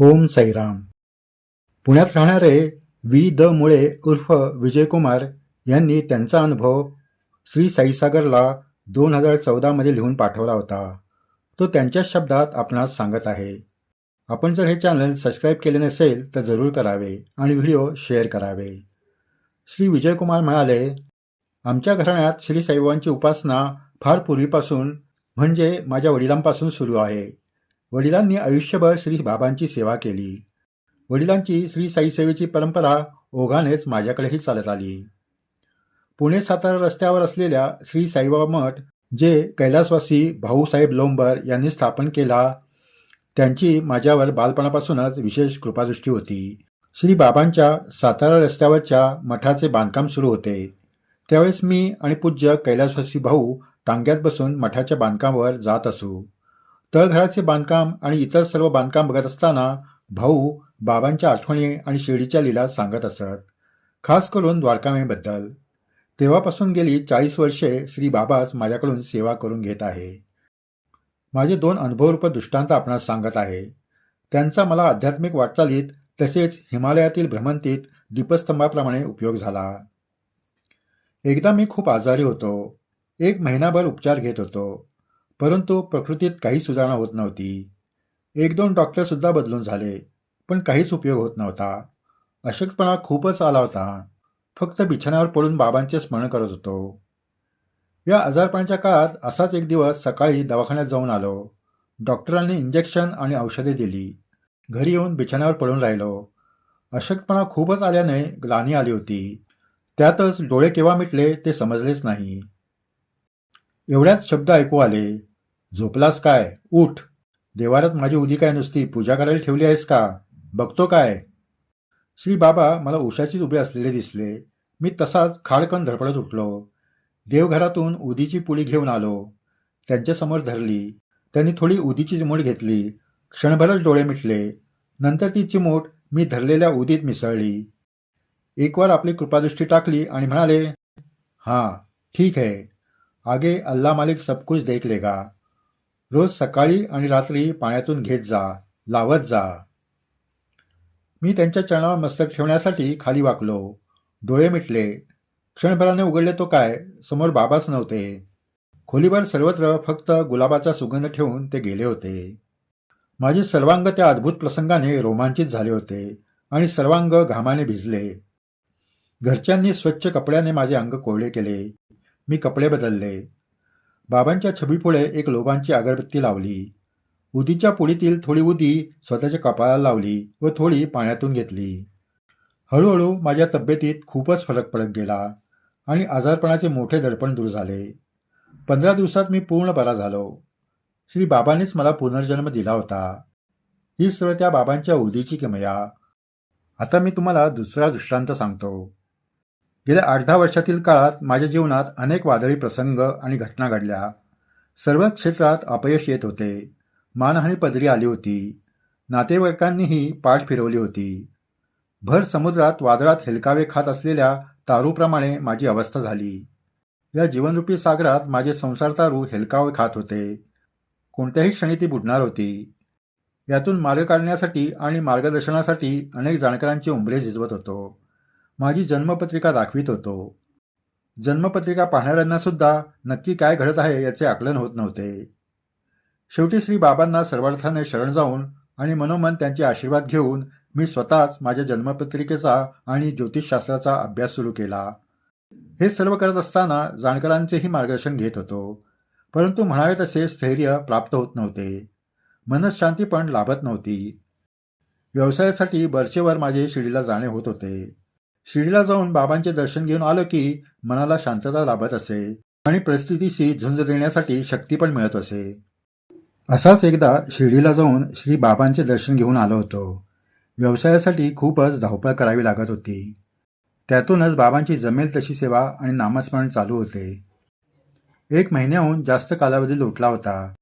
ओम साईराम पुण्यात राहणारे we. The. मुळे उर्फ विजयकुमार यांनी त्यांचा अनुभव श्री साईसागरला दोन हजार चौदामध्ये लिहून पाठवला होता. तो त्यांच्याच शब्दात आपणास सांगत आहे. आपण जर हे चॅनल सबस्क्राईब केले नसेल तर जरूर करावे आणि व्हिडिओ शेअर करावे. श्री विजयकुमार म्हणाले आमच्या घराण्यात श्री साईबाबांची उपासना फार पूर्वीपासून म्हणजे माझ्या वडिलांपासून सुरू आहे. वडिलांनी आयुष्यभर श्री बाबांची सेवा केली. वडिलांची श्री साईसेवेची परंपरा ओघानेच माझ्याकडेही चालत आली. पुणे सातारा रस्त्यावर असलेल्या श्री साईबाबा मठ जे कैलासवासी भाऊसाहेब लोंबर यांनी स्थापन केला त्यांची माझ्यावर बालपणापासूनच विशेष कृपादृष्टी होती. श्री बाबांच्या सातारा रस्त्यावरच्या मठाचे बांधकाम सुरू होते. त्यावेळेस मी आणि पूज्य कैलासवासी भाऊ टांग्यात बसून मठाच्या बांधकामावर जात असू. तळघराचे बांधकाम आणि इतर सर्व बांधकाम बघत असताना भाऊ बाबांच्या आठवणी आणि शिर्डीच्या लीला सांगत असत खास करून द्वारकामेबद्दल तेव्हापासून गेली चाळीस वर्षे श्री बाबाच माझ्याकडून सेवा करून घेत आहे. माझे दोन अनुभवरूप दृष्टांत आपणास सांगत आहे. त्यांचा मला आध्यात्मिक वाटचालीत तसेच हिमालयातील भ्रमंतीत दीपस्तंभाप्रमाणे उपयोग झाला. एकदा मी खूप आजारी होतो. एक महिनाभर उपचार घेत होतो. परंतु प्रकृतीत काही सुधारणा होत नव्हती. एक दोन डॉक्टरसुद्धा बदलून झाले पण काहीच उपयोग होत नव्हता. अशक्तपणा खूपच आला होता. फक्त बिछाण्यावर पडून बाबांचे स्मरण करत होतो. या आजारपणाच्या काळात असाच एक दिवस सकाळी दवाखान्यात जाऊन आलो. डॉक्टरांनी इंजेक्शन आणि औषधे दिली. घरी येऊन बिछाण्यावर पडून राहिलो. अशक्तपणा खूपच आल्याने ग्लानी आली होती. त्यातच डोळे केव्हा मिटले ते समजलेच नाही. एवढ्याच शब्द ऐकू आले. झोपलास काय? उठ. देवारात माझी उदी काय नुसती? पूजा करायला ठेवली आहेस का? बघतो काय? श्री बाबा मला उशाचीच उभे असलेले दिसले. मी तसाच खाडकन धडपडत उठलो. देवघरातून उदीची पुडी घेऊन आलो. त्यांच्यासमोर धरली. त्यांनी थोडी उदीची चिमूट घेतली. क्षणभरच डोळे मिटले. नंतर ती चिमूट मी धरलेल्या उदीत मिसळली. एकवार आपली कृपादृष्टी टाकली आणि म्हणाले हां ठीक आहे. आगे अल्लाह मालिक सब कुछ देख लेगा. रोज सकाळी आणि रात्री पाण्यातून घेत जा लावत जा. मी त्यांच्या चरणावर मस्तक ठेवण्यासाठी खाली वाकलो. डोळे मिटले. क्षणभराने उघडले तो काय? समोर बाबाच नव्हते. खोलीभर सर्वत्र फक्त गुलाबाचा सुगंध ठेवून ते गेले होते. माझे सर्वांग त्या अद्भुत प्रसंगाने रोमांचित झाले होते आणि सर्वांग घामाने भिजले. घरच्यांनी स्वच्छ कपड्याने माझे अंग कोरडे केले. मी कपडे बदलले. बाबांच्या छबीपुढे एक लोबांची अगरबत्ती लावली. उदीच्या पुडीतील थोडी उदी स्वतःच्या कपाळाला लावली व थोडी पाण्यातून घेतली. हळूहळू माझ्या तब्येतीत खूपच फरक पडत गेला आणि आजारपणाचे मोठे दडपण दूर झाले. पंधरा दिवसात मी पूर्ण बरा झालो. श्री बाबांनीच मला पुनर्जन्म दिला होता. ही सर्व त्या बाबांच्या उदीची किमया. आता मी तुम्हाला दुसरा दृष्टांत सांगतो. गेल्या आठ दहा वर्षातील काळात माझ्या जीवनात अनेक वादळी प्रसंग आणि घटना घडल्या. सर्वच क्षेत्रात अपयश येत होते. मानहानी पदरी आली होती. नातेवाईकांनीही पाठ फिरवली होती. भर समुद्रात वादळात हेलकावे खात असलेल्या तारूप्रमाणे माझी अवस्था झाली. या जीवनरूपी सागरात माझे संसार तारू हेलकावे खात होते. कोणत्याही क्षणी ती बुडणार होती. यातून मार्ग काढण्यासाठी आणि मार्गदर्शनासाठी अनेक जाणकारांचे उंबरे झिजवत होतो. माझी जन्मपत्रिका दाखवित होतो. जन्मपत्रिका पाहणाऱ्यांना सुद्धा नक्की काय घडत आहे याचे आकलन होत नव्हते. शेवटी श्री बाबांना सर्वार्थाने शरण जाऊन आणि मनोमन त्यांचे आशीर्वाद घेऊन मी स्वतःच माझ्या जन्मपत्रिकेचा आणि ज्योतिषशास्त्राचा अभ्यास सुरू केला. हे सर्व करत असताना जाणकारांचेही मार्गदर्शन घेत होतो. परंतु म्हणावे तसे स्थैर्य प्राप्त होत नव्हते. मनशांती पण लाभत नव्हती. व्यवसायासाठी वरचेवर माझे शिडीला जाणे होत होते. शिडीला जाऊन बाबांचे दर्शन घेऊन आलं की मनाला शांतता लाभत असे आणि परिस्थितीशी झुंज देण्यासाठी शक्ती पण मिळत असे. असाच एकदा शिर्डीला जाऊन श्री बाबांचे दर्शन घेऊन आलो होतो. व्यवसायासाठी खूपच धावपळ करावी लागत होती. त्यातूनच बाबांची जमेल तशी सेवा आणि नामस्मरण चालू होते. एक महिन्याहून जास्त कालावधी लोटला होता.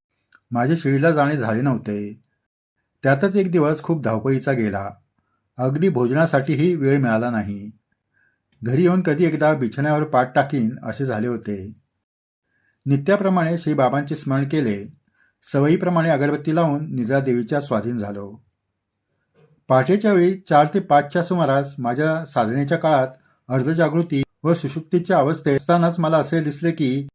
माझे शिर्डीला जाणे झाले नव्हते. त्यातच एक दिवस खूप धावपळीचा गेला. अगदी भोजनासाठीही वेळ मिळाला नाही. घरी येऊन कधी एकदा बिछाण्यावर पाठ टाकीन असे झाले होते. नित्याप्रमाणे श्री बाबांचे स्मरण केले. सवयीप्रमाणे अगरबत्ती लावून निजादेवीच्या देवीच्या स्वाधीन झालो. पहाटेच्या वेळी चार ते पाचच्या सुमारास माझ्या साधनेच्या काळात अर्धजागृती व सुषुप्तीच्या अवस्थेत असतानाच मला असे दिसले की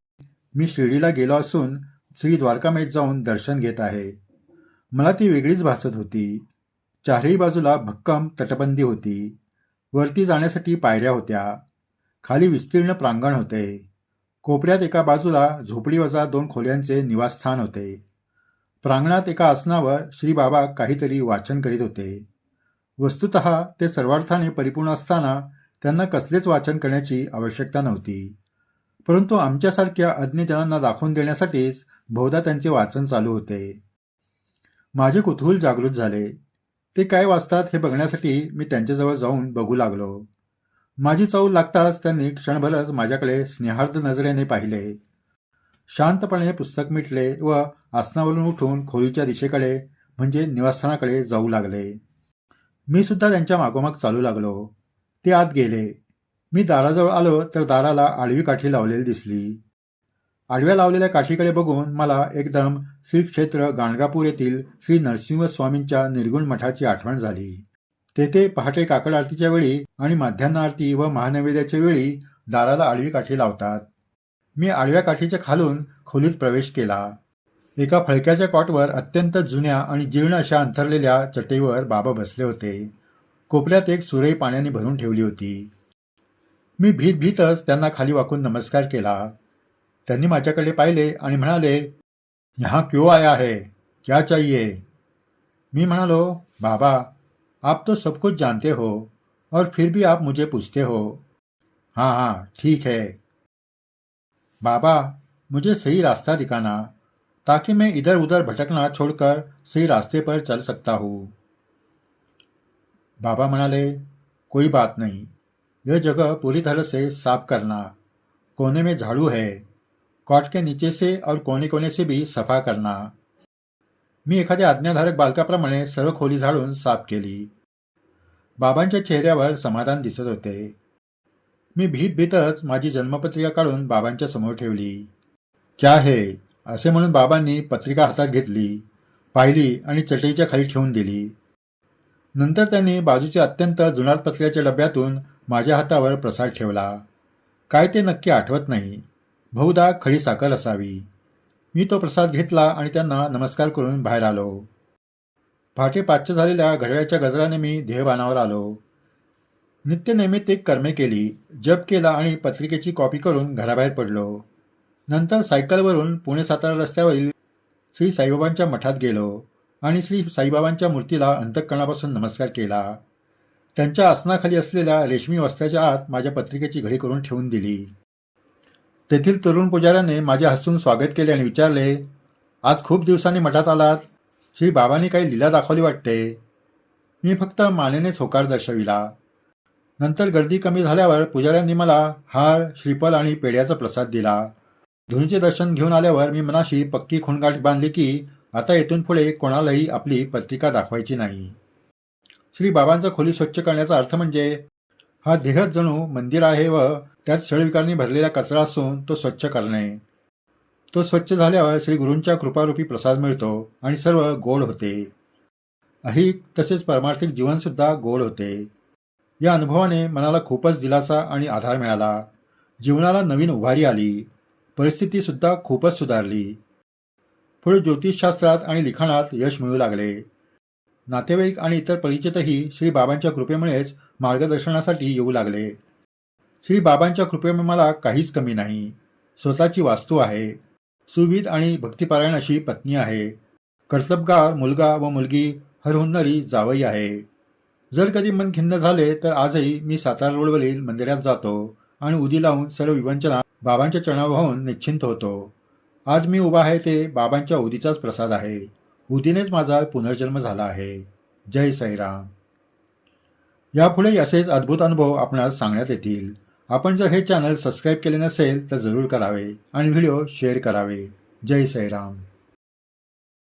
मी शिर्डीला गेलो असून श्री द्वारकामेत जाऊन दर्शन घेत आहे. मला ती वेगळीच भासत होती. चारही बाजूला भक्कम तटबंदी होती. वरती जाण्यासाठी पायऱ्या होत्या. खाली विस्तीर्ण प्रांगण होते. कोपऱ्यात एका बाजूला झोपडीवजा दोन खोल्यांचे निवासस्थान होते. प्रांगणात एका आसनावर श्रीबाबा काहीतरी वाचन करीत होते. वस्तुत ते सर्वार्थाने परिपूर्ण असताना त्यांना कसलेच वाचन करण्याची आवश्यकता नव्हती. परंतु आमच्यासारख्या अज्ञजनांना दाखवून देण्यासाठीच बहुधा त्यांचे वाचन चालू होते. माझे कुतूहल जागृत झाले. ते काय वाचतात हे बघण्यासाठी मी त्यांच्याजवळ जाऊन बघू लागलो. माझी चौल लागताच त्यांनी क्षणभरच माझ्याकडे स्नेहार्द नजरेने पाहिले. शांतपणे पुस्तक मिटले व आसनावरून उठून खोलीच्या दिशेकडे म्हणजे निवासस्थानाकडे जाऊ लागले. मी सुद्धा त्यांच्या मागोमाग चालू लागलो. ते आत गेले. मी दाराजवळ आलो तर दाराला आडवी काठी लावलेली दिसली. आडव्या लावलेल्या काठीकडे बघून मला एकदम श्री क्षेत्र गाणगापूर येथील श्री नरसिंह स्वामींच्या निर्गुण मठाची आठवण झाली. तेथे पहाटे काकड आरतीच्या वेळी आणि माध्यान्ह आरती व महानैवेद्याच्या वेळी दाराला आडवी काठी लावतात. मी आडव्या काठीच्या खालून खोलीत प्रवेश केला. एका फळक्याच्या कॉटवर अत्यंत जुन्या आणि जीर्ण अशा अंथरलेल्या चटईवर बाबा बसले होते. कोपऱ्यात एक सुरई पाण्याने भरून ठेवली होती. मी भीत भीतच त्यांना खाली वाकून नमस्कार केला. त्यांनी माझ्याकडे पाहिले आणि म्हणाले, यहाँ क्यों आया है? क्या चाहिए? मी म्हणालो, बाबा, आप तो सब कुछ जानते हो और फिर भी आप मुझे पूछते हो. हाँ हाँ ठीक है। बाबा, मुझे सही रास्ता दिखाना, ताकि मैं इधर उधर भटकना छोड़कर सही रास्ते पर चल सकता हूँ. बाबा म्हणाले, कोई बात नहीं। यह जगह पूरी तरह से साफ़ करना। कोने में झाड़ू है। कॉट के नीचे से और कोने कोने से भी सफा करना। मी एखाद्या आज्ञाधारक बालकाप्रमाणे सर्व खोली झाडून साफ केली. बाबांच्या चेहऱ्यावर समाधान दिसत होते. मी भीत भीतच माझी जन्मपत्रिका काढून बाबांच्या समोर ठेवली. क्या हे? असे म्हणून बाबांनी पत्रिका हातात घेतली पाहिली आणि चटईच्या खाली ठेवून दिली. नंतर त्यांनी बाजूच्या अत्यंत जुनाट पत्र्याच्या डब्यातून माझ्या हातावर प्रसाद ठेवला. काय ते नक्की आठवत नाही. बहुधा खडी साखर असावी. मी तो प्रसाद घेतला आणि त्यांना नमस्कार करून बाहेर आलो. पहाटे पाचच्या झालेल्या घड्याळ्याच्या गजराने मी देहबानावर आलो. नित्यनैमित्तिक कर्मे केली जप केला आणि पत्रिकेची कॉपी करून घराबाहेर पडलो. नंतर सायकलवरून पुणे सातारा रस्त्यावरील श्री साईबाबांच्या मठात गेलो आणि श्री साईबाबांच्या मूर्तीला अंतःकरणापासून नमस्कार केला. त्यांच्या आसनाखाली असलेल्या रेशमी वस्त्राच्या आत माझ्या पत्रिकेची घडी करून ठेवून दिली. तेथील तरुण पुजाऱ्याने माझे हसून स्वागत केले आणि विचारले आज खूप दिवसांनी मठात आलात? श्री बाबांनी काही लीला दाखवली वाटते. मी फक्त मानेनेच होकार दर्शविला. नंतर गर्दी कमी झाल्यावर पुजाऱ्यांनी मला हार श्रीफल आणि पेढ्याचा प्रसाद दिला. धुनीचे दर्शन घेऊन आल्यावर मी मनाशी पक्की खुणगाठ बांधली की आता येथून पुढे कोणालाही आपली पत्रिका दाखवायची नाही. श्री बाबांचा खोली स्वच्छ करण्याचा अर्थ म्हणजे हा देहच जणू मंदिर आहे व त्यात षडविकारांनी भरलेला कचरा असून तो स्वच्छ करणे. तो स्वच्छ झाल्यावर श्री गुरूंच्या कृपारूपी प्रसाद मिळतो आणि सर्व गोड होते. अहिक तसेच परमार्थिक जीवनसुद्धा गोड होते. या अनुभवाने मनाला खूपच दिलासा आणि आधार मिळाला. जीवनाला नवीन उभारी आली. परिस्थितीसुद्धा खूपच सुधारली. पुढे ज्योतिषशास्त्रात आणि लिखाणात यश मिळू लागले. नातेवाईक आणि इतर परिचितही श्री बाबांच्या कृपेमुळेच मार्गदर्शनासाठी येऊ लागले. श्री बाबांच्या कृपेमुळे मला काहीच कमी नाही. स्वतःची वास्तू आहे. सुविध आणि भक्तिपारायण अशी पत्नी आहे. कर्तबगार मुलगा व मुलगी हरहुन्नरी जावई आहे. जर कधी मन खिन्न झाले तर आजही मी सातारा रोडवरील मंदिरात जातो आणि उदी लावून सर्व विवंचना बाबांच्या चरणावर वाहून निश्चिंत होतो. आज मी उभा आहे ते बाबांच्या उदीचाच प्रसाद आहे. उदीनेच माझा पुनर्जन्म झाला आहे. जय साईराम. यापुढे असेच अद्भुत अनुभव आपणास सांगण्यात येतील. आपण जर हे चॅनल सबस्क्राईब केले नसेल तर जरूर करावे आणि व्हिडिओ शेअर करावे. जय सैराम.